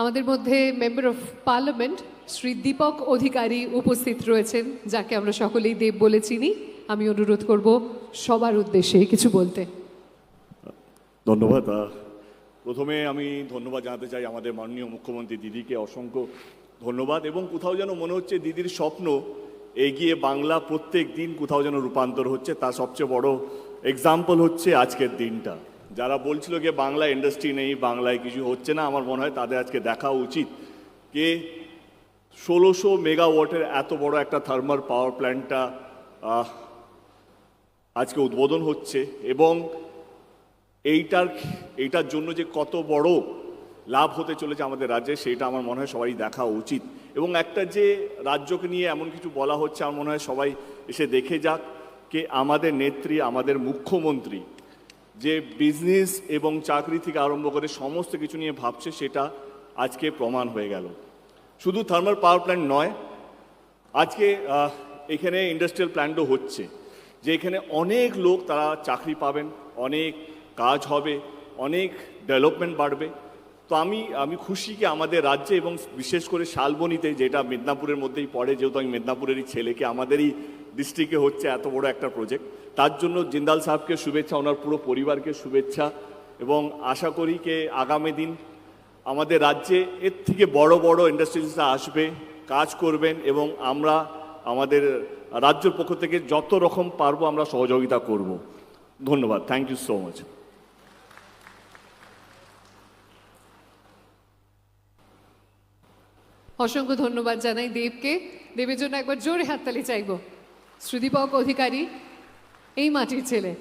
আমাদের মধ্যে member of parliament Shri Deepak Adhikari উপস্থিত রয়েছেন, যাকে আমরা সকলেই দেব বলে চিনি। আমি অনুরোধ করব সবার উদ্দেশ্যে কিছু বলতে। ধন্যবাদ। প্রথমে আমি ধন্যবাদ জানাতে চাই আমাদের মাননীয় মুখ্যমন্ত্রী দিদিকে অসংখ্য ধন্যবাদ এবং কোথাও যেন মনে হচ্ছে দিদির স্বপ্ন এগিয়ে বাংলা প্রত্যেক দিন কোথাও যেন রূপান্তর হচ্ছে, তার সবচেয়ে বড় এক্সাম্পল হচ্ছে আজকের দিনটা। যারা বলছিল যে বাংলা ইন্ডাস্ট্রি নেই, বাংলায় কিছু হচ্ছে না, আমার মনে হয় তাদের আজকে দেখা উচিত কে ষোলোশো মেগাওয়াটের এত বড় একটা থার্মাল পাওয়ার প্ল্যান্টটা আজকে উদ্বোধন হচ্ছে এবং এইটার এইটার জন্য যে কত বড় লাভ হতে চলেছে আমাদের রাজ্যে, সেটা আমার মনে হয় সবাই দেখা উচিত। এবং একটা যে রাজ্যকে নিয়ে এমন কিছু বলা হচ্ছে, আমার মনে হয় সবাই এসে দেখে যাক কে আমাদের নেত্রী, আমাদের মুখ্যমন্ত্রী যে বিজনেস এবং চাকরি থেকে আরম্ভ করে সমস্ত কিছু নিয়ে ভাবছে, সেটা আজকে প্রমাণ হয়ে গেল। শুধু থার্মাল পাওয়ার প্ল্যান্ট নয়, আজকে এখানে ইন্ডাস্ট্রিয়াল প্ল্যান্টও হচ্ছে, যে এখানে অনেক লোক তারা চাকরি পাবেন, অনেক কাজ হবে, অনেক ডেভেলপমেন্ট বাড়বে। তো আমি আমি খুশি কি আমাদের রাজ্যে এবং বিশেষ করে শালবনিতে যেটা মেদিনীপুরের মধ্যেই পড়ে, যেহেতু আমি মেদিনীপুরেরই ছেলেকে আমাদেরই ডিস্ট্রিক্টে হচ্ছে এত বড় একটা প্রজেক্ট তার জন্য জিন্দাল সাহেবকে শুভেচ্ছা, ওনার পুরো পরিবারকে শুভেচ্ছা এবং আশা করি কে আগামী দিন আমাদের রাজ্যে এর থেকে বড় বড় ইন্ডাস্ট্রিজরা আসবে, কাজ করবেন এবং আমরা আমাদের রাজ্যের পক্ষ থেকে যত রকম পারব আমরা সহযোগিতা করব। ধন্যবাদ। থ্যাংক ইউ সো মাচ অসংখ্য ধন্যবাদ জানাই দেবকে। দেবের জন্য একবার জোরে হাততালি চাইব। শ্রুতিপক অধিকারী, এই মাটির ছেলে।